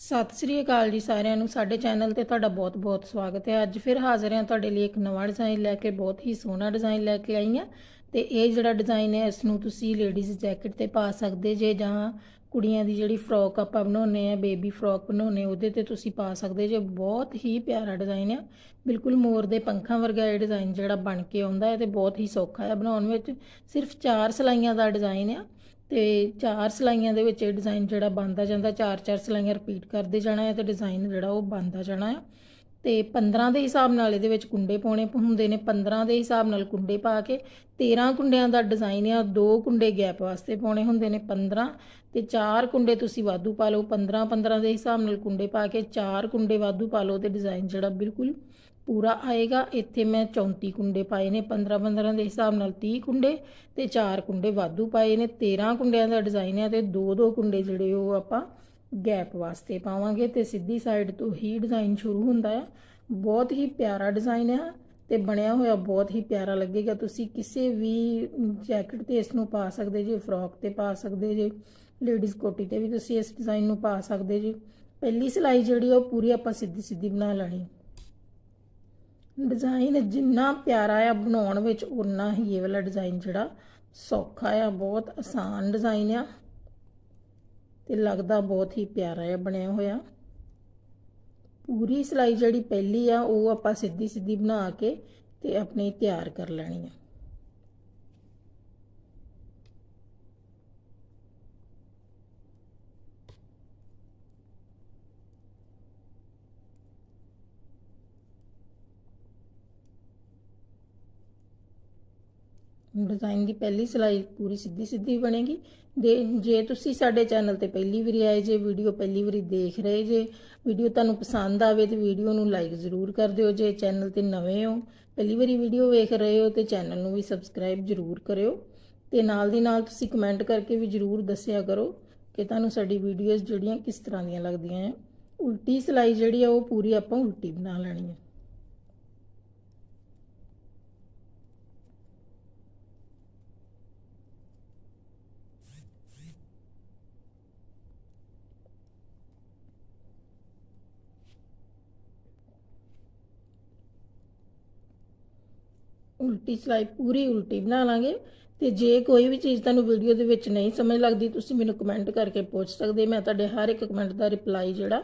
ਸਤਿ ਸ੍ਰੀ ਅਕਾਲ ਜੀ ਸਾਰਿਆਂ ਨੂੰ। ਸਾਡੇ ਚੈਨਲ ਤੇ ਤੁਹਾਡਾ ਬਹੁਤ-ਬਹੁਤ ਸਵਾਗਤ ਹੈ। ਅੱਜ ਫਿਰ ਹਾਜ਼ਰ ਹਾਂ ਤੁਹਾਡੇ ਲਈ ਇੱਕ ਨਵਾਂ ਡਿਜ਼ਾਈਨ ਲੈ ਕੇ, ਬਹੁਤ ਹੀ ਸੋਹਣਾ ਡਿਜ਼ਾਈਨ ਲੈ ਕੇ ਆਈ ਹਾਂ। ਤੇ ਇਹ ਜਿਹੜਾ ਡਿਜ਼ਾਈਨ ਹੈ, ਇਸ ਨੂੰ ਤੁਸੀਂ ਲੇਡੀਜ਼ ਜੈਕਟ ਤੇ ਪਾ ਸਕਦੇ ਜੇ ਜਾਂ ਕੁੜੀਆਂ ਦੀ ਜਿਹੜੀ ਫਰੋਕ ਆਪਾਂ ਬਣਾਉਨੇ ਆ ਬੇਬੀ ਫਰੋਕ ਬਣਾਉਨੇ ਉਹਦੇ ਤੇ ਤੁਸੀਂ ਪਾ ਸਕਦੇ ਜੇ। ਬਹੁਤ ਹੀ ਪਿਆਰਾ ਡਿਜ਼ਾਈਨ ਆ। ਬਿਲਕੁਲ ਮੋਰ ਦੇ ਪੰਖਾਂ ਵਰਗਾ ਇਹ ਡਿਜ਼ਾਈਨ ਜਿਹੜਾ ਬਣ ਕੇ ਆਉਂਦਾ ਹੈ ਤੇ ਬਹੁਤ ਹੀ ਸੌਖਾ ਹੈ ਬਣਾਉਣ ਵਿੱਚ। ਸਿਰਫ 4 ਸਲਾਈਆਂ ਦਾ ਡਿਜ਼ਾਈਨ ਆ। ਤੇ ਚਾਰ ਸਲਾਈਆਂ ਦੇ ਵਿੱਚ ਇਹ ਡਿਜ਼ਾਈਨ ਜਿਹੜਾ ਬਣਦਾ ਜਾਂਦਾ, ਚਾਰ ਚਾਰ ਸਲਾਈਆਂ ਰਿਪੀਟ ਕਰਦੇ ਜਾਣਾ ਹੈ ਤੇ ਡਿਜ਼ਾਈਨ ਜਿਹੜਾ ਉਹ ਬਣਦਾ ਜਾਣਾ ਹੈ। ਤੇ 15 ਦੇ ਹਿਸਾਬ ਨਾਲ ਇਹਦੇ ਵਿੱਚ ਕੁੰਡੇ ਪਾਉਣੇ ਹੁੰਦੇ ਨੇ 15 ਦੇ ਹਿਸਾਬ ਨਾਲ ਕੁੰਡੇ ਪਾ ਕੇ 13 ਕੁੰਡਿਆਂ ਦਾ ਡਿਜ਼ਾਈਨ ਆ, ਦੋ ਕੁੰਡੇ ਗੈਪ ਵਾਸਤੇ ਪਾਉਣੇ ਹੁੰਦੇ ਨੇ 15 ਤੇ ਚਾਰ ਕੁੰਡੇ ਤੁਸੀਂ ਵਾਧੂ ਪਾ ਲਓ। 15 15 ਦੇ ਹਿਸਾਬ ਨਾਲ ਕੁੰਡੇ ਪਾ ਕੇ ਚਾਰ ਕੁੰਡੇ ਵਾਧੂ ਪਾ ਲਓ ਤੇ ਡਿਜ਼ਾਈਨ ਜਿਹੜਾ ਬਿਲਕੁਲ ਪੂਰਾ ਆਏਗਾ। ਇੱਥੇ ਮੈਂ 34 ਕੁੰਡੇ ਪਾਏ ਨੇ 15 15 ਦੇ ਹਿਸਾਬ ਨਾਲ 30 ਕੁੰਡੇ ਤੇ 4 ਕੁੰਡੇ ਵਾਧੂ ਪਾਏ ਨੇ। 13 ਕੁੰਡਿਆਂ ਦਾ ਡਿਜ਼ਾਈਨ ਹੈ ਤੇ ਦੋ ਦੋ ਕੁੰਡੇ ਜਿਹੜੇ ਉਹ ਆਪਾਂ ਗੈਪ ਵਾਸਤੇ ਪਾਵਾਂਗੇ ਤੇ ਸਿੱਧੀ ਸਾਈਡ ਤੋਂ ਹੀ ਡਿਜ਼ਾਈਨ ਸ਼ੁਰੂ ਹੁੰਦਾ ਹੈ ਬਹੁਤ ਹੀ ਪਿਆਰਾ ਡਿਜ਼ਾਈਨ ਹੈ ਤੇ ਬਣਿਆ ਹੋਇਆ ਬਹੁਤ ਹੀ ਪਿਆਰਾ ਲੱਗੇਗਾ। ਤੁਸੀਂ ਕਿਸੇ ਵੀ ਜੈਕਟ ਤੇ ਇਸ ਨੂੰ ਪਾ ਸਕਦੇ ਜੇ ਫਰੋਕ ਤੇ ਪਾ ਸਕਦੇ ਜੇ ਲੇਡੀਜ਼ ਕੋਟੀ ਤੇ ਵੀ ਤੁਸੀਂ ਇਸ ਡਿਜ਼ਾਈਨ ਨੂੰ ਪਾ ਸਕਦੇ ਜੀ। ਪਹਿਲੀ ਸਿਲਾਈ ਜਿਹੜੀ ਉਹ ਪੂਰੀ ਆਪਾਂ ਸਿੱਧੀ ਸਿੱਧੀ ਬਣਾ ਲੈਣੀ। ਡਿਜ਼ਾਈਨ ਜਿੰਨਾ ਪਿਆਰਾ ਆ ਬਣਾਉਣ ਵਿੱਚ ਉਨਾ ਹੀ ਇਹ ਵਾਲਾ ਡਿਜ਼ਾਈਨ ਜਿਹੜਾ ਸੌਖਾ ਆ, ਬਹੁਤ ਆਸਾਨ ਡਿਜ਼ਾਈਨ ਆ ਤੇ ਲੱਗਦਾ ਬਹੁਤ ਹੀ ਪਿਆਰਾ ਆ, ਬਣਿਆ ਹੋਇਆ। ਪੂਰੀ ਸਿਲਾਈ ਜਿਹੜੀ ਪਹਿਲੀ ਆ, ਉਹ ਆਪਾਂ ਸਿੱਧੀ ਸਿੱਧੀ ਬਣਾ ਕੇ ਤੇ ਆਪਣੀ ਤਿਆਰ ਕਰ ਲੈਣੀ ਆ। ਡਿਜ਼ਾਈਨ ਦੀ ਪਹਿਲੀ ਸਿਲਾਈ ਪੂਰੀ ਸਿੱਧੀ ਸਿੱਧੀ ਬਣੇਗੀ। ਦੇ ਜੇ ਤੁਸੀਂ ਸਾਡੇ ਚੈਨਲ ਤੇ ਪਹਿਲੀ ਵਾਰੀ ਆਏ ਜੇ, ਵੀਡੀਓ ਪਹਿਲੀ ਵਾਰੀ ਦੇਖ ਰਹੇ ਜੇ, ਵੀਡੀਓ ਤੁਹਾਨੂੰ ਪਸੰਦ ਆਵੇ ਤੇ ਵੀਡੀਓ ਨੂੰ ਲਾਈਕ ਜ਼ਰੂਰ ਕਰ ਦਿਓ ਜੇ ਚੈਨਲ ਤੇ ਨਵੇਂ ਹੋ, ਪਹਿਲੀ ਵਾਰੀ ਵੀਡੀਓ ਵੇਖ ਰਹੇ ਹੋ ਤੇ ਚੈਨਲ ਨੂੰ ਵੀ ਸਬਸਕ੍ਰਾਈਬ ਜ਼ਰੂਰ ਕਰਿਓ। ਤੇ ਨਾਲ ਦੀ ਨਾਲ ਤੁਸੀਂ ਕਮੈਂਟ ਕਰਕੇ ਵੀ ਜ਼ਰੂਰ ਦੱਸਿਆ ਕਰੋ ਕਿ ਤੁਹਾਨੂੰ ਸਾਡੀ ਵੀਡੀਓਜ਼ ਜਿਹੜੀਆਂ ਕਿਸ ਤਰ੍ਹਾਂ ਦੀਆਂ ਲੱਗਦੀਆਂ ਹੈ ਉਲਟੀ ਸਿਲਾਈ ਜਿਹੜੀ ਆ ਉਹ ਪੂਰੀ ਆਪਾਂ ਉਲਟੀ ਬਣਾ ਲੈਣੀ ਹੈ ਉਲਟੀ ਸਿਲਾਈ ਪੂਰੀ ਉਲਟੀ ਬਣਾ ਲਾਂਗੇ ਤੇ ਜੇ ਕੋਈ ਵੀ ਚੀਜ਼ ਤੁਹਾਨੂੰ ਵੀਡੀਓ ਦੇ ਵਿੱਚ ਨਹੀਂ ਸਮਝ ਲੱਗਦੀ, ਤੁਸੀਂ ਮੈਨੂੰ ਕਮੈਂਟ ਕਰਕੇ ਪੁੱਛ ਸਕਦੇ ਮੈਂ ਤੁਹਾਡੇ ਹਰ ਇੱਕ ਕਮੈਂਟ ਦਾ ਰਿਪਲਾਈ ਜਿਹੜਾ,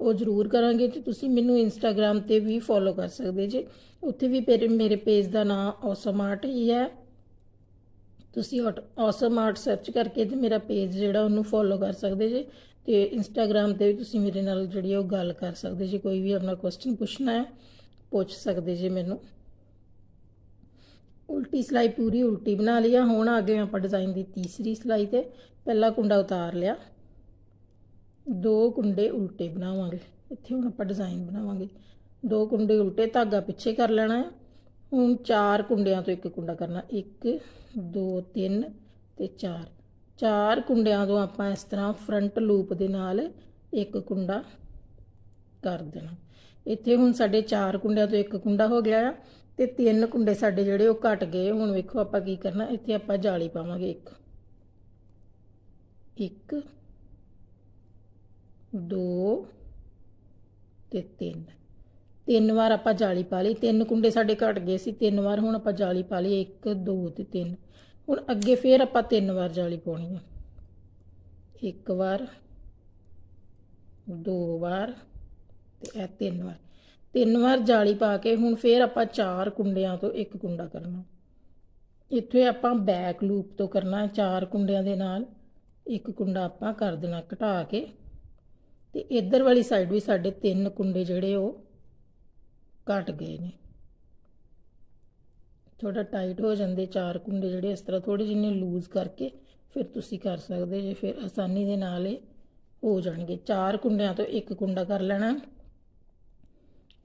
ਉਹ ਜ਼ਰੂਰ ਕਰਾਂਗੇ ਤੇ ਤੁਸੀਂ ਮੈਨੂੰ ਇੰਸਟਾਗ੍ਰam ਤੇ ਵੀ ਫੋਲੋ ਕਰ ਸਕਦੇ ਜੇ। ਉੱਥੇ ਵੀ ਫਿਰ ਮੇਰੇ ਪੇਜ ਦਾ ਨਾਮ ਔਸਮ ਆਰਟ ਹੀ ਹੈ। ਤੁਸੀਂ ਔਸਮ ਆਰਟ ਸਰਚ ਕਰਕੇ ਤੇ ਮੇਰਾ ਪੇਜ ਜਿਹੜਾ, ਉਹਨੂੰ ਫੋਲੋ ਕਰ ਸਕਦੇ ਜੇ ਤੇ ਇੰਸਟਾਗ੍ਰam ਤੇ ਵੀ ਤੁਸੀਂ ਮੇਰੇ ਨਾਲ ਜਿਹੜੀ ਉਹ ਗੱਲ ਕਰ ਸਕਦੇ ਜੇ। ਕੋਈ ਵੀ ਆਪਣਾ ਕੁਐਸਚਨ ਪੁੱਛਣਾ ਹੈ, ਪੁੱਛ ਸਕਦੇ ਜੇ ਮੈਨੂੰ। ਉਲਟੀ ਸਿਲਾਈ ਪੂਰੀ ਉਲਟੀ ਬਣਾ ਲਈ ਆ। ਹੁਣ ਆ ਗਏ ਆਪਾਂ ਡਿਜ਼ਾਈਨ ਦੀ ਤੀਸਰੀ ਸਿਲਾਈ ਤੇ ਪਹਿਲਾ ਕੁੰਡਾ ਉਤਾਰ ਲਿਆ। ਦੋ ਕੁੰਡੇ ਉਲਟੇ ਬਣਾਵਾਂਗੇ। ਇੱਥੇ ਹੁਣ ਆਪਾਂ ਡਿਜ਼ਾਈਨ ਬਣਾਵਾਂਗੇ। ਦੋ ਕੁੰਡੇ ਉਲਟੇ ਧਾਗਾ ਪਿੱਛੇ ਕਰ ਲੈਣਾ ਹੈ ਹੁਣ ਚਾਰ ਕੁੰਡਿਆਂ ਤੋਂ ਇੱਕ ਕੁੰਡਾ ਕਰਨਾ। 1 2 3 ਤੇ 4 ਚਾਰ ਕੁੰਡਿਆਂ ਤੋਂ ਆਪਾਂ ਇਸ ਤਰ੍ਹਾਂ ਫਰੰਟ ਲੂਪ ਦੇ ਨਾਲ ਇੱਕ ਕੁੰਡਾ ਕਰ ਦੇਣਾ। ਇੱਥੇ ਹੁਣ ਸਾਡੇ ਚਾਰ ਕੁੰਡਿਆਂ ਤੋਂ ਇੱਕ ਕੁੰਡਾ ਹੋ ਗਿਆ ਆ ਤੇ ਤਿੰਨ ਕੁੰਡੇ ਸਾਡੇ ਜਿਹੜੇ ਉਹ ਘਟ ਗਏ। ਹੁਣ ਵੇਖੋ ਆਪਾਂ ਕੀ ਕਰਨਾ, ਇੱਥੇ ਆਪਾਂ ਜਾਲੀ ਪਾਵਾਂਗੇ ਇੱਕ ਇੱਕ, ਦੋ ਤੇ ਤਿੰਨ। ਤਿੰਨ ਵਾਰ ਆਪਾਂ ਜਾਲੀ ਪਾ ਲਈ। ਤਿੰਨ ਕੁੰਡੇ ਸਾਡੇ ਘਟ ਗਏ ਸੀ। ਤਿੰਨ ਵਾਰ ਹੁਣ ਆਪਾਂ ਜਾਲੀ ਪਾ ਲਈ 1 2 ਤੇ 3 ਹੁਣ ਅੱਗੇ ਫੇਰ ਆਪਾਂ ਤਿੰਨ ਵਾਰ ਜਾਲੀ ਪਾਉਣੀ ਆ। ਇੱਕ ਵਾਰ, ਦੋ ਵਾਰ ਤੇ ਇਹ ਤਿੰਨ ਵਾਰ। ਤਿੰਨ ਵਾਰ ਜਾਲੀ ਪਾ ਕੇ ਹੁਣ ਫੇਰ ਆਪਾਂ ਚਾਰ ਕੁੰਡਿਆਂ ਤੋਂ ਇੱਕ ਕੁੰਡਾ ਕਰਨਾ। ਇੱਥੇ ਆਪਾਂ ਬੈਕ ਲੂਪ ਤੋਂ ਕਰਨਾ ਚਾਰ ਕੁੰਡਿਆਂ ਦੇ ਨਾਲ। ਇੱਕ ਕੁੰਡਾ ਆਪਾਂ ਕਰ ਦੇਣਾ ਘਟਾ ਕੇ। ਤੇ ਇਧਰ ਵਾਲੀ ਸਾਈਡ ਵੀ ਸਾਡੇ ਤਿੰਨ ਕੁੰਡੇ ਜਿਹੜੇ ਉਹ ਘਟ ਗਏ ਨੇ। ਥੋੜਾ ਟਾਈਟ ਹੋ ਜਾਂਦੇ ਚਾਰ ਕੁੰਡੇ ਜਿਹੜੇ ਇਸ ਤਰ੍ਹਾਂ ਥੋੜੇ ਜਿੰਨੇ ਲੂਜ਼ ਕਰਕੇ ਫਿਰ ਤੁਸੀਂ ਕਰ ਸਕਦੇ ਜੇ। ਫਿਰ ਆਸਾਨੀ ਦੇ ਨਾਲ ਇਹ ਹੋ ਜਾਣਗੇ। ਚਾਰ ਕੁੰਡਿਆਂ ਤੋਂ ਇੱਕ ਕੁੰਡਾ ਕਰ ਲੈਣਾ।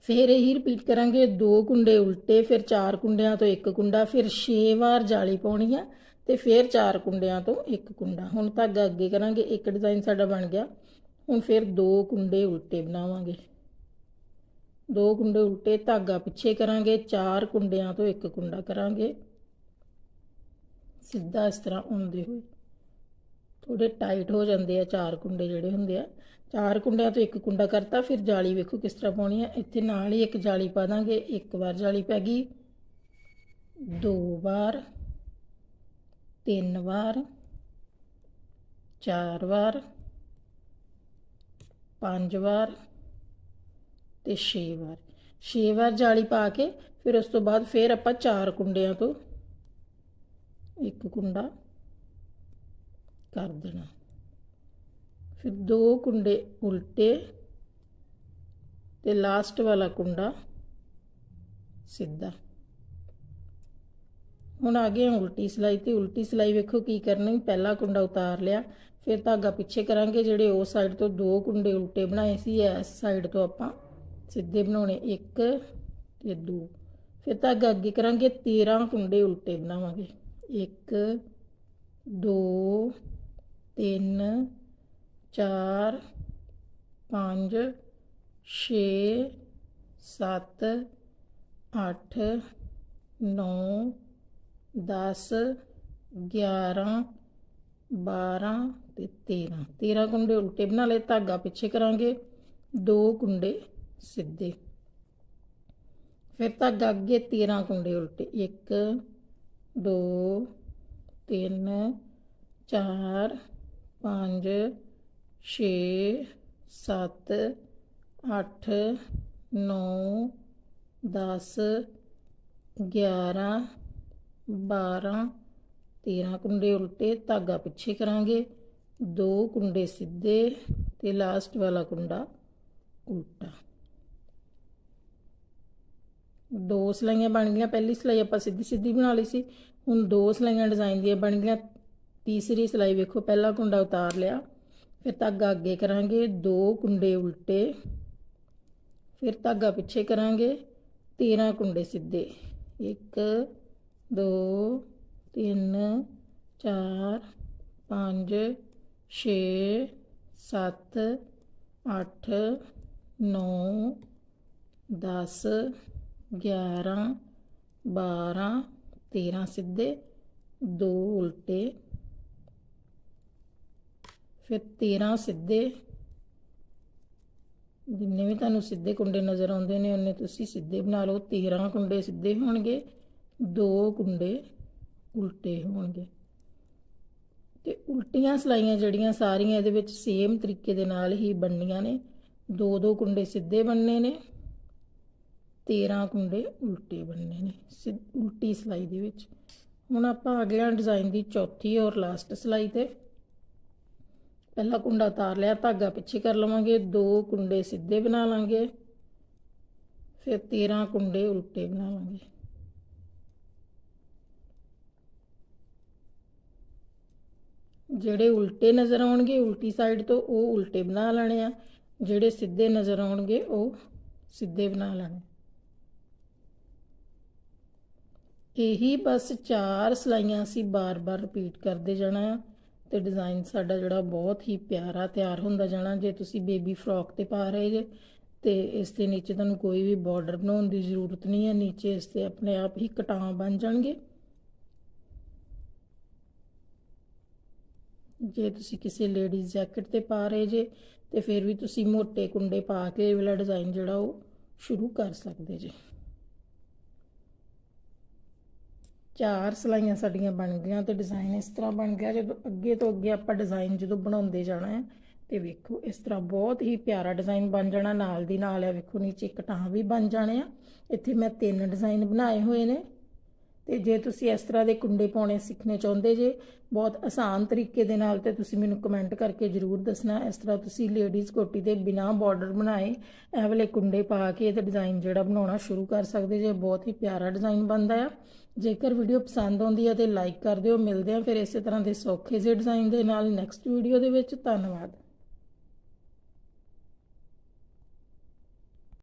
ਫਿਰ ਇਹੀ ਰਿਪੀਟ ਕਰਾਂਗੇ, ਦੋ ਕੁੰਡੇ ਉਲਟੇ, ਫਿਰ ਚਾਰ ਕੁੰਡਿਆਂ ਤੋਂ ਇੱਕ ਕੁੰਡਾ, ਫਿਰ 6 ਵਾਰ ਜਾਲੀ ਪਾਉਣੀ ਆ ਤੇ ਫਿਰ ਚਾਰ ਕੁੰਡਿਆਂ ਤੋਂ ਇੱਕ ਕੁੰਡਾ। ਹੁਣ ਧਾਗਾ ਅੱਗੇ ਕਰਾਂਗੇ, ਇੱਕ ਡਿਜ਼ਾਈਨ ਸਾਡਾ ਬਣ ਗਿਆ। ਹੁਣ ਫਿਰ ਦੋ ਕੁੰਡੇ ਉਲਟੇ ਬਣਾਵਾਂਗੇ। ਦੋ ਕੁੰਡੇ ਉਲਟੇ ਧਾਗਾ ਪਿੱਛੇ ਕਰਾਂਗੇ, ਚਾਰ ਕੁੰਡਿਆਂ ਤੋਂ ਇੱਕ ਕੁੰਡਾ ਕਰਾਂਗੇ। ਸਿੱਧਾ ਇਸ ਤਰ੍ਹਾਂ ਆਉਂਦੇ ਹੋਏ। ਥੋੜੇ ਟਾਈਟ ਹੋ ਜਾਂਦੇ ਆ ਚਾਰ ਕੁੰਡੇ ਜਿਹੜੇ ਹੁੰਦੇ ਆ। ਚਾਰ ਕੁੰਡਿਆਂ ਤੋਂ ਇੱਕ ਕੁੰਡਾ ਕਰਤਾ, ਫਿਰ ਜਾਲੀ ਵੇਖੋ ਕਿਸ ਤਰ੍ਹਾਂ ਪਾਉਣੀ ਆ। ਇੱਥੇ ਨਾਲ ਹੀ ਇੱਕ ਜਾਲੀ ਪਾ ਦਾਂਗੇ, ਇੱਕ ਵਾਰ ਜਾਲੀ ਪੈ ਗਈ। ਦੋ ਵਾਰ, ਤਿੰਨ ਵਾਰ, ਚਾਰ ਵਾਰ, ਪੰਜ ਵਾਰ ਤੇ 6 ਵਾਰ। 6 ਵਾਰ ਜਾਲੀ ਪਾ ਕੇ, ਫਿਰ ਉਸ ਤੋਂ ਬਾਅਦ ਫਿਰ ਆਪਾਂ ਚਾਰ ਕੁੰਡਿਆਂ ਤੋਂ ਇੱਕ ਕੁੰਡਾ ਕਰ ਦੇਣਾ। ਫਿਰ ਦੋ ਕੁੰਡੇ ਉਲਟੇ ਤੇ ਲਾਸਟ ਵਾਲਾ ਕੁੰਡਾ ਸਿੱਧਾ। ਹੁਣ ਆ ਗਏ ਉਲਟੀ ਸਿਲਾਈ ਤੇ ਉਲਟੀ ਸਿਲਾਈ ਵੇਖੋ ਕੀ ਕਰਨੀ। ਪਹਿਲਾ ਕੁੰਡਾ ਉਤਾਰ ਲਿਆ, ਫਿਰ ਧਾਗਾ ਪਿੱਛੇ ਕਰਾਂਗੇ। ਜਿਹੜੇ ਉਹ ਸਾਈਡ ਤੋਂ ਦੋ ਕੁੰਡੇ ਉਲਟੇ ਬਣਾਏ ਸੀ, ਇਸ ਸਾਈਡ ਤੋਂ ਆਪਾਂ ਸਿੱਧੇ ਬਣਾਉਣੇ, ਇੱਕ ਤੇ ਦੋ। ਫਿਰ ਧਾਗਾ ਅੱਗੇ ਕਰਾਂਗੇ 13 ਕੁੰਡੇ ਉਲਟੇ ਬਣਾਵਾਂਗੇ। 1 2 3 4 5 6 7 8 9 10 11 12 ਤੇ 13 13 ਕੁੰਡੇ ਉਲਟੇ ਬਣਾ ਲਏ, ਧਾਗਾ ਪਿੱਛੇ ਕਰਾਂਗੇ। ਦੋ ਕੁੰਡੇ ਸਿੱਧੇ। ਫਿਰ ਧਾਗਾ ਅੱਗੇ 13 ਕੁੰਡੇ ਉਲਟੇ। 1 2 3 4 5 6 7 8 9 10 11 12 13 ਕੁੰਡੇ ਉਲਟੇ ਧਾਗਾ ਪਿੱਛੇ ਕਰਾਂਗੇ। ਦੋ ਕੁੰਡੇ ਸਿੱਧੇ ਤੇ ਲਾਸਟ ਵਾਲਾ ਕੁੰਡਾ ਉਲਟਾ। ਦੋ ਸਲਾਈਆਂ ਬਣ ਗਈਆਂ। ਪਹਿਲੀ ਸਲਾਈ ਆਪਾਂ ਸਿੱਧੀ ਸਿੱਧੀ ਬਣਾ ਲਈ ਸੀ। ਹੁਣ ਦੋ ਸਲਾਈਆਂ ਡਿਜ਼ਾਈਨ ਦੀਆਂ ਬਣ ਗਈਆਂ। ਤੀਸਰੀ ਸਿਲਾਈ ਵੇਖੋ, ਪਹਿਲਾ ਕੁੰਡਾ ਉਤਾਰ ਲਿਆ। ਫਿਰ ਧਾਗਾ ਅੱਗੇ ਕਰਾਂਗੇ, ਦੋ ਕੁੰਡੇ ਉਲਟੇ। ਫਿਰ ਧਾਗਾ ਪਿੱਛੇ ਕਰਾਂਗੇ 13 ਕੁੰਡੇ ਸਿੱਧੇ। 1 2 3 4 5 6 7 8 9 10 11 12 13 ਸਿੱਧੇ। ਦੋ ਉਲਟੇ। ਫਿਰ 13 ਸਿੱਧੇ, ਜਿੰਨੇ ਵੀ ਤੁਹਾਨੂੰ ਸਿੱਧੇ ਕੁੰਡੇ ਨਜ਼ਰ ਆਉਂਦੇ ਨੇ, ਉਹਨੇ ਤੁਸੀਂ ਸਿੱਧੇ ਬਣਾ ਲਓ। 13 ਕੁੰਡੇ ਸਿੱਧੇ ਹੋਣਗੇ, ਦੋ ਕੁੰਡੇ ਉਲਟੇ ਹੋਣਗੇ। ਤੇ ਉਲਟੀਆਂ ਸਲਾਈਆਂ ਜਿਹੜੀਆਂ ਸਾਰੀਆਂ ਇਹਦੇ ਵਿੱਚ ਸੇਮ ਤਰੀਕੇ ਦੇ ਨਾਲ ਹੀ ਬਣਨੀਆਂ ਨੇ। ਦੋ ਦੋ ਕੁੰਡੇ ਸਿੱਧੇ ਬਣਨੇ ਨੇ 13 ਕੁੰਡੇ ਉਲਟੇ ਬਣਨੇ ਨੇ ਸਿ- ਉਲਟੀ ਸਲਾਈ ਦੇ ਵਿੱਚ। ਹੁਣ ਆਪਾਂ ਅਗਲਾ ਡਿਜ਼ਾਈਨ ਦੀ ਚੌਥੀ ਔਰ ਲਾਸਟ ਸਲਾਈ ਤੇ ਪਹਿਲਾ ਕੁੰਡਾ ਉਤਾਰ ਲਿਆ, ਧਾਗਾ ਪਿੱਛੇ ਕਰ ਲਵਾਂਗੇ, ਦੋ ਕੁੰਡੇ ਸਿੱਧੇ ਬਣਾ ਲਾਂਗੇ, ਫਿਰ 13 ਕੁੰਡੇ ਉਲਟੇ ਬਣਾ ਲਾਂਗੇ। ਜਿਹੜੇ ਉਲਟੇ ਨਜ਼ਰ ਆਉਣਗੇ, ਉਲਟੀ ਸਾਈਡ ਤੋਂ ਉਹ ਉਲਟੇ ਬਣਾ ਲੈਣੇ ਆ, ਜਿਹੜੇ ਸਿੱਧੇ ਨਜ਼ਰ ਆਉਣਗੇ, ਉਹ ਸਿੱਧੇ ਬਣਾ ਲੈਣੇ। ਇਹੀ ਬਸ ਚਾਰ ਸਲਾਈਆਂ ਅਸੀਂ ਬਾਰ-ਬਾਰ ਰਿਪੀਟ ਕਰਦੇ ਜਾਣਾ ਆ। ਤੇ ਡਿਜ਼ਾਈਨ ਸਾਡਾ ਜਿਹੜਾ ਬਹੁਤ ਹੀ ਪਿਆਰਾ ਤਿਆਰ ਹੁੰਦਾ ਜਾਣਾ, ਜੇ ਤੁਸੀਂ ਬੇਬੀ ਫਰੋਕ ਤੇ ਪਾ ਰਹੇ ਜੇ, ਤੇ ਇਸ ਦੇ ਨੀਚੇ ਤੁਹਾਨੂੰ ਕੋਈ ਵੀ ਬਾਰਡਰ ਬਣਾਉਣ ਦੀ ਜ਼ਰੂਰਤ ਨਹੀਂ ਹੈ, ਨੀਚੇ ਇਸ ਤੇ ਆਪਣੇ ਆਪ ਹੀ ਕਟਾਂ ਬਣ ਜਾਣਗੇ। ਜੇ ਤੁਸੀਂ ਕਿਸੇ ਲੇਡੀਜ਼ ਜੈਕਟ ਤੇ ਪਾ ਰਹੇ ਜੇ, ਤੇ ਫਿਰ ਵੀ ਤੁਸੀਂ ਮੋٹے ਕੁੰਡੇ ਪਾ ਕੇ ਇਹ ਵਾਲਾ ਡਿਜ਼ਾਈਨ ਜਿਹੜਾ ਉਹ ਸ਼ੁਰੂ ਕਰ ਸਕਦੇ ਜੇ। ਚਾਰ ਸਲਾਈਆਂ ਸਾਡੀਆਂ ਬਣ ਗਈਆਂ ਤੇ ਡਿਜ਼ਾਈਨ ਇਸ ਤਰ੍ਹਾਂ ਬਣ ਗਿਆ, ਜਦੋਂ ਅੱਗੇ ਤੋਂ ਅੱਗੇ ਆਪਾਂ ਡਿਜ਼ਾਈਨ ਜਦੋਂ ਬਣਾਉਂਦੇ ਜਾਣਾ ਹੈ, ਤੇ ਵੇਖੋ ਇਸ ਤਰ੍ਹਾਂ ਬਹੁਤ ਹੀ ਪਿਆਰਾ ਡਿਜ਼ਾਈਨ ਬਣ ਜਾਣਾ, ਨਾਲ ਦੀ ਨਾਲ ਆ ਵੇਖੋ ਨੀਚੇ ਕਟਾਂ ਵੀ ਬਣ ਜਾਣੇ ਆ। ਇੱਥੇ ਮੈਂ ਤਿੰਨ ਡਿਜ਼ਾਈਨ ਬਣਾਏ ਹੋਏ ਨੇ ਤੇ ਜੇ ਤੁਸੀਂ ਇਸ ਤਰ੍ਹਾਂ ਦੇ ਕੁੰਡੇ ਪਾਉਣੇ ਸਿੱਖਣੇ ਚਾਹੁੰਦੇ ਜੇ, ਬਹੁਤ ਆਸਾਨ ਤਰੀਕੇ ਦੇ ਨਾਲ ਤੇ ਤੁਸੀਂ ਮੈਨੂੰ ਕਮੈਂਟ ਕਰਕੇ ਜਰੂਰ ਦੱਸਣਾ। ਇਸ ਤਰ੍ਹਾਂ ਤੁਸੀਂ ਲੇਡੀਜ਼ ਕੋਟੀ ਦੇ ਬਿਨਾ ਬਾਰਡਰ ਬਣਾਏ, ਇਹ ਵਾਲੇ ਕੁੰਡੇ ਪਾ ਕੇ ਤੇ ਡਿਜ਼ਾਈਨ ਜਿਹੜਾ ਬਣਾਉਣਾ ਸ਼ੁਰੂ ਕਰ ਸਕਦੇ ਜੇ, ਬਹੁਤ ਹੀ ਪਿਆਰਾ ਡਿਜ਼ਾਈਨ ਬਣਦਾ ਆ। ਜੇਕਰ ਵੀਡੀਓ ਪਸੰਦ ਆਉਂਦੀ ਹੈ ਤੇ ਲਾਈਕ ਕਰ ਦਿਓ। ਮਿਲਦੇ ਆ ਫਿਰ ਇਸੇ ਤਰ੍ਹਾਂ ਦੇ ਸੌਖੇ ਜਿਹੇ ਡਿਜ਼ਾਈਨ ਦੇ ਨਾਲ ਨੈਕਸਟ ਵੀਡੀਓ ਦੇ ਵਿੱਚ। ਧੰਨਵਾਦ।